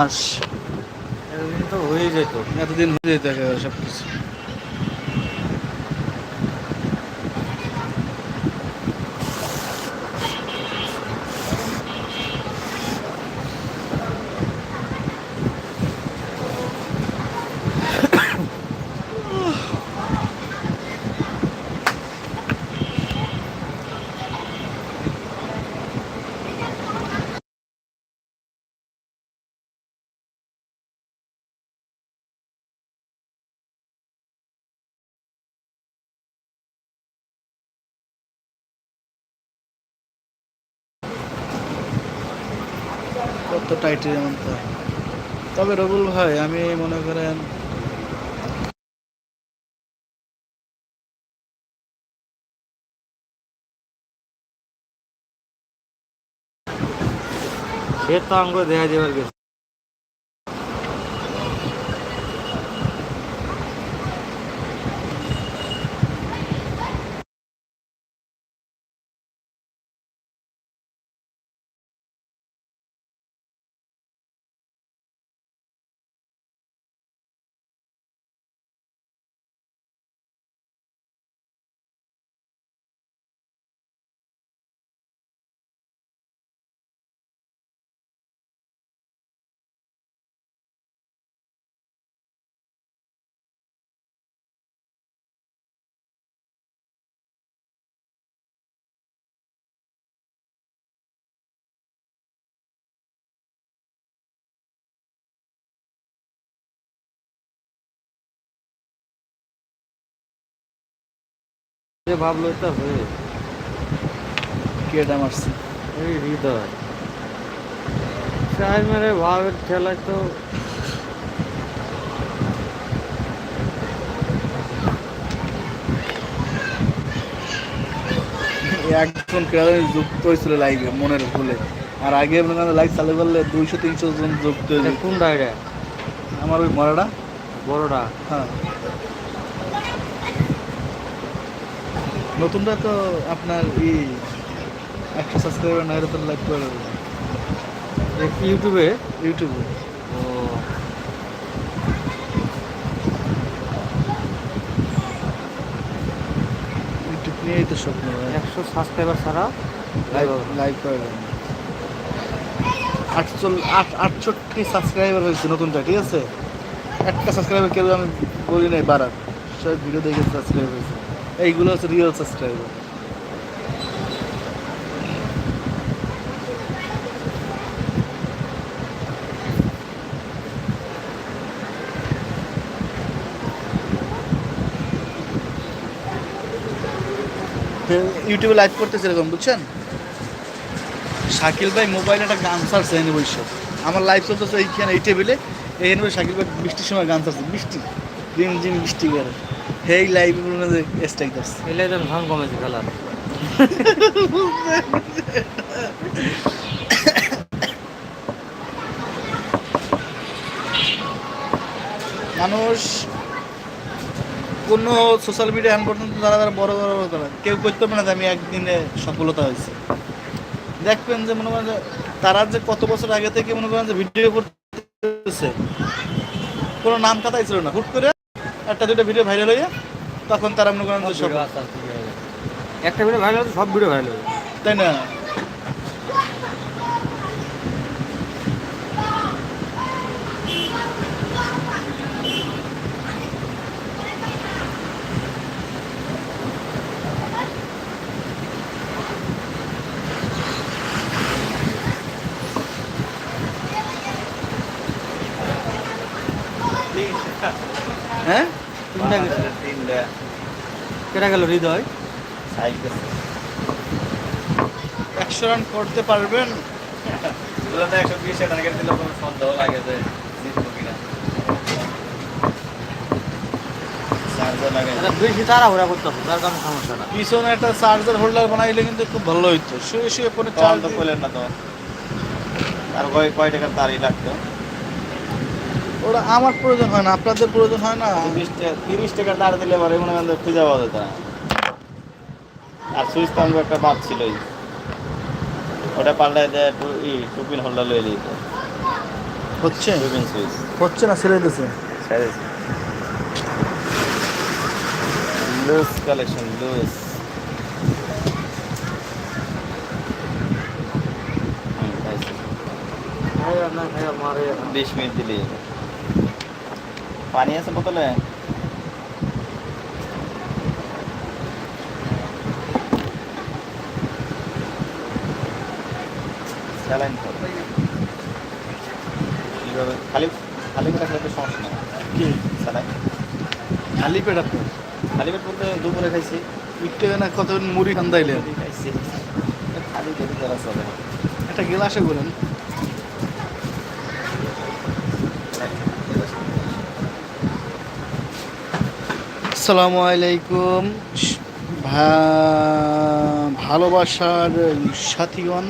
মাস। এতদিন তো হয়ে যেত। এতদিন হয়ে যেত একেবারে সব কিছু কত টাইটের এমন তো তবে রবুল ভাই, আমি মনে করেন সে তো আঙ্গ দেখা যাবার গেছে ভাবলো এটা হয়ে কেটা মারছে? এই হৃদয়। মেরে ভাবের তো একজন ক্রেতার যুক্ত হয়েছিল লাইভে মনের ভুলে। আর আগে করেন লাইভ চালু করলে দুইশো তিনশো জন যুক্ত হয়ে যেত। কোন ডায়রা আমার ওই মরাটা বড়টা হ্যাঁ। নতুনটা তো আপনার ই একশো সাবস্ক্রাইবার না তো লাইভ করে। ইউটিউবে? ইউটিউবে। ও ইউটিউব নিয়েই তো স্বপ্ন একশো সাবস্ক্রাইবার ছাড়া লাইভ লাইভ করে দেবে। আটচল আট আটষট্টি সাবস্ক্রাইবার হয়েছে নতুনটা ঠিক আছে? একটা সাবস্ক্রাইবার কেউ আমি বলি নাই বাড়ার সব ভিডিও দেখে সাবস্ক্রাইব হয়েছে। এইগুলো হচ্ছে রিয়েল সাবস্ক্রাইবার ইউটিউবে লাইভ করতেছে এরকম, বুঝছেন? শাকিল ভাই মোবাইলে একটা গান ছাড়ছে এনে বৈশ্য আমার লাইভ চলতেছে এইখানে, এই টেবিলে এই এনে শাকিল ভাই বৃষ্টির সময় গান ছাড়ছে, বৃষ্টি। রিম জিম বৃষ্টি করে সেই লাইভ স্ট্রাইক করছে এলে তো কমেছে খেলার মানুষ কোনো সোশ্যাল মিডিয়া এখন পর্যন্ত তারা যারা বড় বড় বড় তারা কেউ করতে পারে না যে আমি একদিনে সফলতা হয়েছে। দেখবেন যে মনে করেন যে তারা যে কত বছর আগে থেকে মনে করেন যে ভিডিও করতেছে কোনো নাম কাটাই ছিল না। হুট করে একটা দুটো ভিডিও ভাইরাল হয়ে তখন তারা মনে করেন একটা ভিডিও ভাইরাল সব ভিডিও ভাইরাল তাই না? হ্যাঁ? তিনটা গেছে? কেটা গেল হৃদয়? একশো রান করতে পারবেন। একশো বিশ টার্গেট দিলে কোনো সন্দেহ লাগে যে চার্জার লাগে। এটা বেশি তাড়াহুড়া করতে হবে তার কারণে সমস্যা না। পিছনে একটা চার্জার হোল্ডার বানাইলে কিন্তু খুব ভালো হইতো। শুয়ে শুয়ে পরে চার্জ তো করলেন না তো। আর কয় কয় টাকার তারই লাগতো? ওরা আমার প্রয়োজন হয় না আপনাদের প্রয়োজন হয় না? তিরিশ টাকা তিরিশ টাকা তার দিলে এবারে মনে করেন খুঁজে পাওয়া যেত না। আর সুইচ তো একটা বাদ ছিলই। ওটা পাল্টায় দেয় টু ই টুপিন হোল্ডার লয়ে নিত হচ্ছে? Sweeping switch. হচ্ছে না ছেড়ে দিতেছে লুজ কালেকশন লুজ। বিশ মিনিট দিলি পানি আছে বোতলে? স্যালাইন। কীভাবে? খালি খালি পেট রাখলে তো সমস্যা নেই। কি? স্যালাইন। খালি পেট আপনি খালি পেট বলতে দুপুরে খাইছি। একটু না কত মুড়ি মুড়ি খাইছি। খালি পেটে যারা চলে। একটা গেলাসে করেন আসসালামু আলাইকুম। ভালোবাসার সাথীগণ